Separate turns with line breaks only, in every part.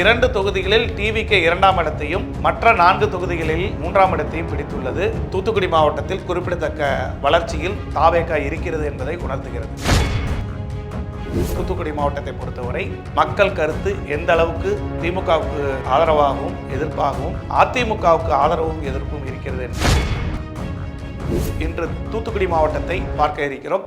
இரண்டு தொகுதிகளில் டிவிக்கு இரண்டாம் இடத்தையும் மற்ற நான்கு தொகுதிகளில் மூன்றாம் இடத்தையும் பிடித்துள்ளது. தூத்துக்குடி மாவட்டத்தில் குறிப்பிடத்தக்க வளர்ச்சியில் தாவேகா இருக்கிறது என்பதை உணர்த்துகிறது. தூத்துக்குடி மாவட்டத்தை பொறுத்தவரை மக்கள் கருத்து எந்த அளவுக்கு திமுகவுக்கு ஆதரவாகவும் எதிர்ப்பாகவும் அதிமுகவுக்கு ஆதரவும் எதிர்ப்பும் இருக்கிறது என்று இன்று தூத்துக்குடி மாவட்டத்தை பார்க்க இருக்கிறோம்.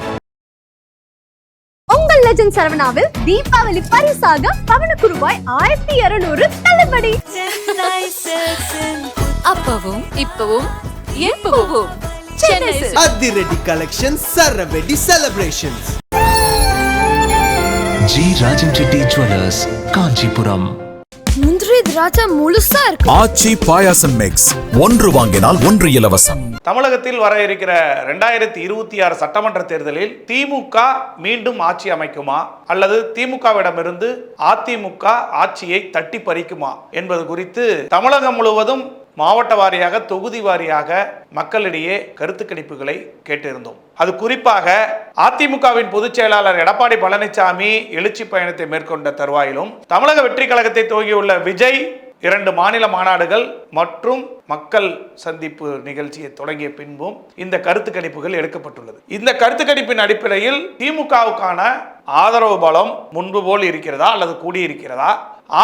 லெஜண்ட் சரவணாவில் தீபாவளி பரிசாக பவனுக்கு ரூபாய் ஆயிரத்தி இருநூறு தள்ளுபடி.
அப்பவும் இப்பவும் எப்பவும்.
அதிரடி collection சரவெடி celebrations
G. Rajan Reddy jewellers Kanchipuram.
திராட்சை முழுசா இருக்கு.
ஆச்சி பாயாசம் மிக்ஸ் ஒன்று வாங்கினால் ஒன்று இலவசம்.
தமிழகத்தில் வர இருக்கிற ரெண்டாயிரத்தி இருபத்தி ஆறு சட்டமன்ற தேர்தலில் திமுக மீண்டும் ஆட்சி அமைக்குமா? அல்லது திமுகவிடமிருந்து அதிமுக ஆட்சியை தட்டி பறிக்குமா? என்பது குறித்து தமிழகம் முழுவதும் மாவட்ட வாரியாக தொகுதி வாரியாக மக்களிடையே கருத்து கணிப்புகளை கேட்டிருந்தோம். அது குறிப்பாக அதிமுகவின் பொதுச் செயலாளர் எடப்பாடி பழனிசாமி எழுச்சி பயணத்தை மேற்கொண்ட தருவாயிலும் தமிழக வெற்றி கழகத்தை துவங்கியுள்ள விஜய் இரண்டு மாநில மாநாடுகள் மற்றும் மக்கள் சந்திப்பு நிகழ்ச்சியை தொடங்கிய பின்பும் இந்த கருத்து கணிப்புகள் எடுக்கப்பட்டுள்ளது. இந்த கருத்து கணிப்பின் அடிப்படையில் திமுகவுக்கான ஆதரவு பலம் முன்பு போல் இருக்கிறதா அல்லது கூடியிருக்கிறதா?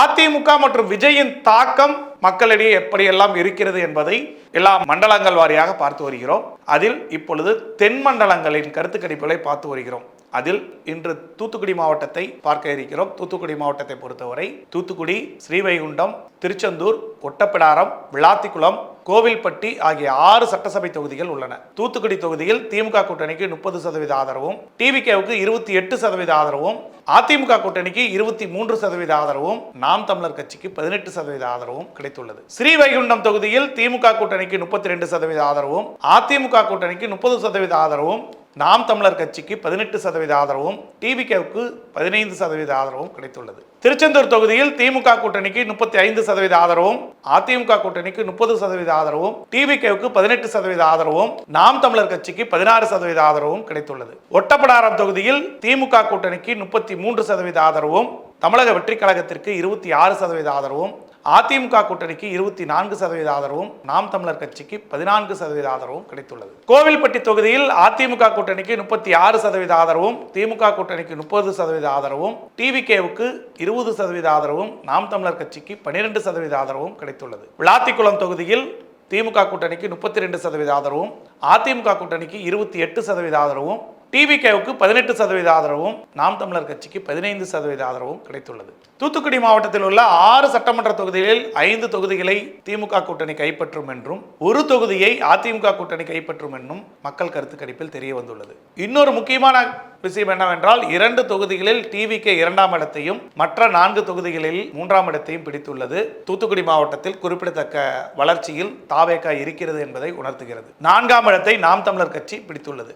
அதிமுக மற்றும் விஜயின் தாக்கம் மக்களிடையே எப்படியெல்லாம் இருக்கிறது என்பதை எல்லா மண்டலங்கள் வாரியாக பார்த்து வருகிறோம். அதில் இப்பொழுது தென் மண்டலங்களின் கருத்து கணிப்புகளை பார்த்து வருகிறோம். அதில் இன்று தூத்துக்குடி மாவட்டத்தை பார்க்க இருக்கிறோம். தூத்துக்குடி மாவட்டத்தை பொறுத்தவரை தூத்துக்குடி ஸ்ரீவைகுண்டம் திருச்செந்தூர் ஒட்டப்பிடாரம் விளாத்திக்குளம் கோவில்பட்டி ஆகிய ஆறு சட்டசபை தொகுதிகள் உள்ளன. தூத்துக்குடி தொகுதியில் திமுக கூட்டணிக்கு முப்பது சதவீத ஆதரவும் டிவிகேவுக்கு இருபத்தி எட்டு சதவீத ஆதரவும் அதிமுக கூட்டணிக்கு இருபத்தி மூன்று சதவீத ஆதரவும் நாம் தமிழர் கட்சிக்கு பதினெட்டு சதவீத ஆதரவும் கிடைத்துள்ளது. ஸ்ரீவைகுண்டம் தொகுதியில் திமுக கூட்டணிக்கு முப்பத்தி ரெண்டு சதவீத ஆதரவும் அதிமுக கூட்டணிக்கு முப்பது சதவீத ஆதரவும் நாம் தமிழர் கட்சிக்கு பதினெட்டு சதவீத ஆதரவும் டிவிகேவுக்கு பதினைந்து சதவீத ஆதரவும் கிடைத்துள்ளது. திருச்செந்தூர் தொகுதியில் திமுக கூட்டணிக்கு முப்பத்தி ஐந்து சதவீத ஆதரவும் அதிமுக கூட்டணிக்கு முப்பது சதவீத ஆதரவும் டிவிகேவுக்கு பதினெட்டு சதவீத ஆதரவும் நாம் தமிழர் கட்சிக்கு பதினாறு சதவீத ஆதரவும் கிடைத்துள்ளது. ஒட்டப்படாரம் தொகுதியில் திமுக கூட்டணிக்கு முப்பத்தி மூன்று சதவீத ஆதரவும் தமிழக வெற்றிக் கழகத்திற்கு இருபத்தி ஆறு சதவீத ஆதரவும் அதிமுக கூட்டணிக்கு இருபத்தி நான்கு சதவீத ஆதரவும் நாம் தமிழர் கட்சிக்கு பதினான்கு சதவீத ஆதரவும் கிடைத்துள்ளது. கோவில்பட்டி தொகுதியில் அதிமுக கூட்டணிக்கு முப்பத்தி ஆறு சதவீத ஆதரவும் திமுக கூட்டணிக்கு முப்பது சதவீத ஆதரவும் டிவிகேவுக்கு இருபது சதவீத ஆதரவும் நாம் தமிழர் கட்சிக்கு பனிரெண்டு சதவீத ஆதரவும் கிடைத்துள்ளது. விளாத்திக்குளம் தொகுதியில் திமுக கூட்டணிக்கு முப்பத்தி ரெண்டு சதவீத ஆதரவும் அதிமுக கூட்டணிக்கு இருபத்தி எட்டு சதவீத ஆதரவும் டிவிகேவுக்கு பதினெட்டு சதவீத ஆதரவும் நாம் தமிழர் கட்சிக்கு பதினைந்து சதவீத ஆதரவும் கிடைத்துள்ளது. தூத்துக்குடி மாவட்டத்தில் உள்ள ஆறு சட்டமன்ற தொகுதிகளில் ஐந்து தொகுதிகளை திமுக கூட்டணி கைப்பற்றும் என்றும் ஒரு தொகுதியை அதிமுக கூட்டணி கைப்பற்றும் என்றும் மக்கள் கருத்து கணிப்பில் தெரிய வந்துள்ளது. இன்னொரு முக்கியமான விஷயம் என்னவென்றால் இரண்டு தொகுதிகளில் டிவிகே இரண்டாம் இடத்தையும் மற்ற நான்கு தொகுதிகளில் மூன்றாம் இடத்தையும் பிடித்துள்ளது. தூத்துக்குடி மாவட்டத்தில் குறிப்பிடத்தக்க வளர்ச்சியில் தாவேக்கா இருக்கிறது என்பதை உணர்த்துகிறது. நான்காம் இடத்தை நாம் தமிழர் கட்சி பிடித்துள்ளது.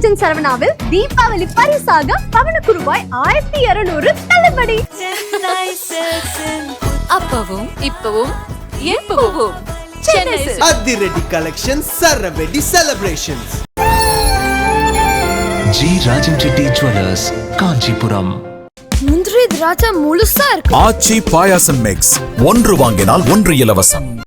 லெஜண்ட் சரவணாவில் தீபாவளி பரிசாக பவனுக்கு ரூபாய் ஆயிரத்தி இருநூறு தள்ளுபடி.
அப்பவும் இப்பவும் எப்பவும்.
அதிரடி collection சரவெடி celebrations
G Rajan Reddy jewellers Kanchipuram.
முந்திரி திராட்சை முழுசா இருக்கு.
ஆச்சி பாயாசம் மிக்ஸ் ஒன்று வாங்கினால் ஒன்று இலவசம்.